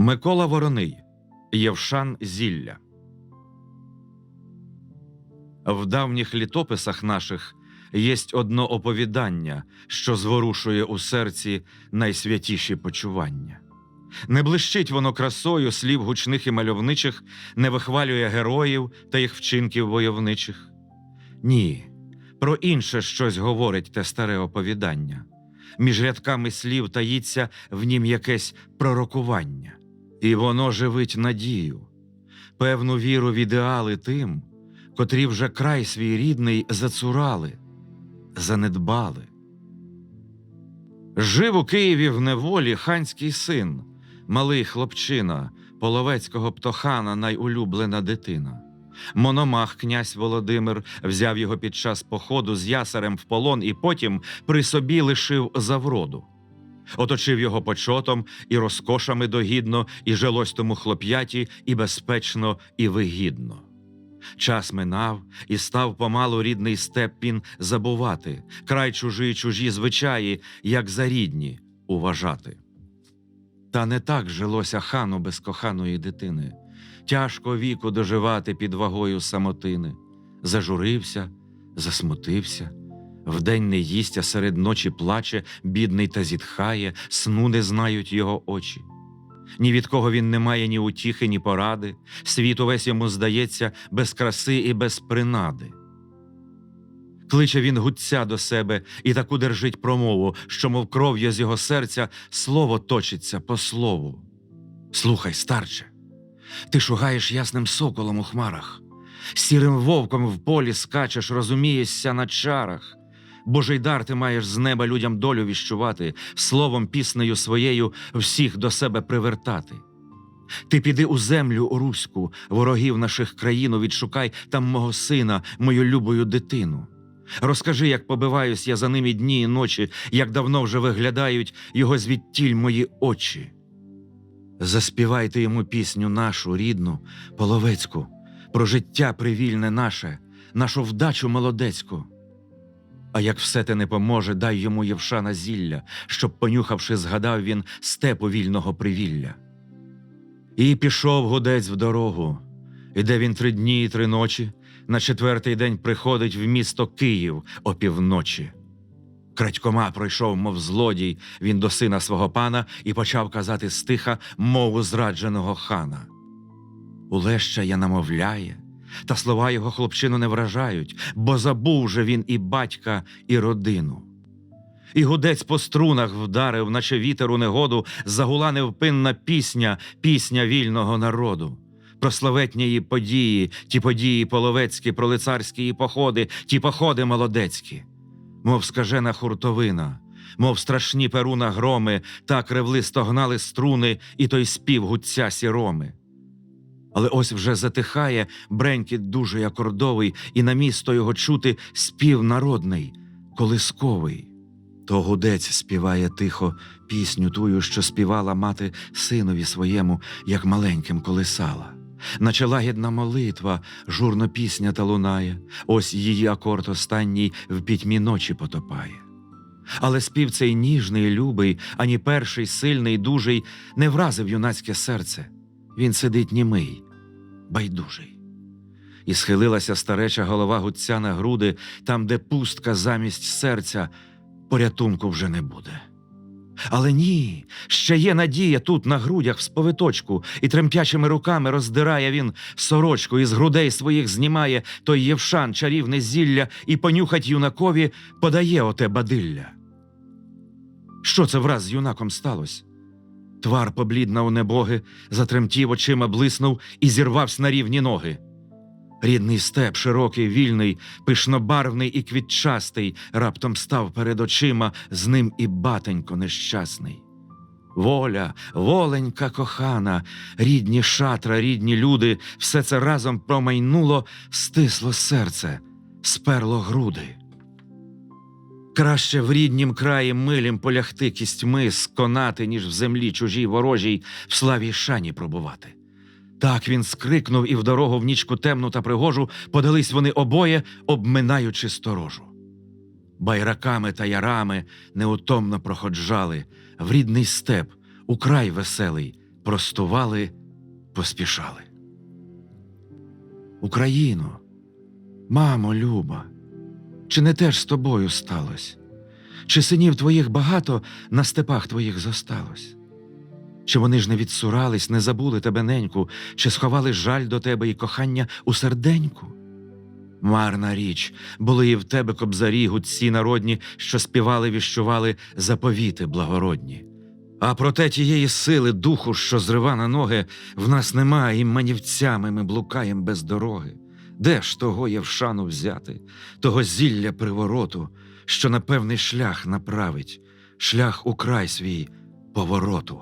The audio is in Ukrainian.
Микола Вороний Євшан Зілля. В давніх літописах наших єсть одно оповідання, що зворушує у серці найсвятіші почування. Не блищить воно красою слів гучних і мальовничих, не вихвалює героїв та їх вчинків войовничих. Ні, про інше щось говорить те старе оповідання. Між рядками слів таїться в нім якесь пророкування, і воно живить надію, певну віру в ідеали тим, котрі вже край свій рідний зацурали, занедбали. Жив у Києві в неволі ханський син, малий хлопчина, половецького птохана найулюблена дитина. Мономах князь Володимир взяв його під час походу з ясарем в полон і потім при собі лишив за вроду. Оточив його почотом і розкошами догідно, і жилось тому хлоп'яті, і безпечно, і вигідно. Час минав, і став помалу рідний степ він забувати, край чужий чужі звичаї, як за рідні уважати. Та не так жилося хану без коханої дитини. Тяжко віку доживати під вагою самотини. Зажурився, засмутився. Вдень не їсть, а серед ночі плаче, бідний та зітхає, сну не знають його очі. Ні від кого він не має ні утіхи, ні поради. Світ увесь йому здається без краси і без принади. Кличе він гудця до себе і таку держить промову, що, мов кров'ю з його серця, слово точиться по слову. Слухай, старче, ти шугаєш ясним соколом у хмарах, сірим вовком в полі скачеш, розумієшся на чарах. Божий дар ти маєш з неба людям долю віщувати, словом піснею своєю всіх до себе привертати. Ти піди у землю руську, ворогів наших країну відшукай там мого сина, мою любою дитину. Розкажи, як побиваюсь я за ними дні і ночі, як давно вже виглядають його звідтіль мої очі. Заспівайте йому пісню нашу, рідну, половецьку, про життя привільне наше, нашу вдачу молодецьку. А як все те не поможе, дай йому Євшана зілля, щоб, понюхавши, згадав він степу вільного привілля. І пішов гудець в дорогу. Іде він три дні і три ночі. На четвертий день приходить в місто Київ опівночі. Крадькома пройшов, мов злодій, він до сина свого пана і почав казати стиха мову зрадженого хана. Улеща я намовляє, та слова його хлопчину не вражають, бо забув же він і батька, і родину. І гудець по струнах вдарив, наче вітер у негоду, загула невпинна пісня, пісня вільного народу. Про славетні події, ті події половецькі, про лицарські її походи, ті походи молодецькі. Мов скажена хуртовина, мов страшні перуна громи, так ревлисто гнали струни і той спів гудця сіроми. Але ось вже затихає бренькіт дуже акордовий, і на місто його чути спів народний, колисковий. То гудець співає тихо пісню тую, що співала мати синові своєму, як маленьким колисала. Наче лагідна молитва, журно пісня та лунає, ось її акорд останній в пітьмі ночі потопає. Але спів цей ніжний, любий, ані перший, сильний, дужий, не вразив юнацьке серце. Він сидить німий, байдужий. І схилилася стареча голова гудця на груди, там, де пустка замість серця, порятунку вже не буде. Але ні, ще є надія тут на грудях в сповиточку, і тремтячими руками роздирає він сорочку, і з грудей своїх знімає той євшан чарівне зілля, і понюхать юнакові подає оте бадилля. Що це враз з юнаком сталося? Твар поблідна у небоги, затремтів очима блиснув і зірвався на рівні ноги. Рідний степ, широкий, вільний, пишнобарвний і квітчастий, раптом став перед очима, з ним і батенько нещасний. Воля, воленька кохана, рідні шатра, рідні люди, все це разом промайнуло, стисло серце, сперло груди. Краще в ріднім краї милім полягти кістьми, сконати, ніж в землі чужій ворожій, в славі шані пробувати. Так він скрикнув, і в дорогу в нічку темну та пригожу подались вони обоє, обминаючи сторожу. Байраками та ярами неутомно проходжали в рідний степ, у край веселий, простували, поспішали. Україно, мамо люба, чи не теж з тобою сталося? Чи синів твоїх багато на степах твоїх зосталось? Чи вони ж не відсурались, не забули тебе неньку, чи сховали жаль до тебе і кохання у серденьку? Марна річ, були і в тебе кобзарі, гудці народні, що співали, віщували заповіти благородні. А проте тієї сили, духу, що зрива на ноги, в нас немає, і манівцями ми блукаєм без дороги. Де ж того є в шану взяти, того зілля привороту, що на певний шлях направить, шлях у край свій повороту.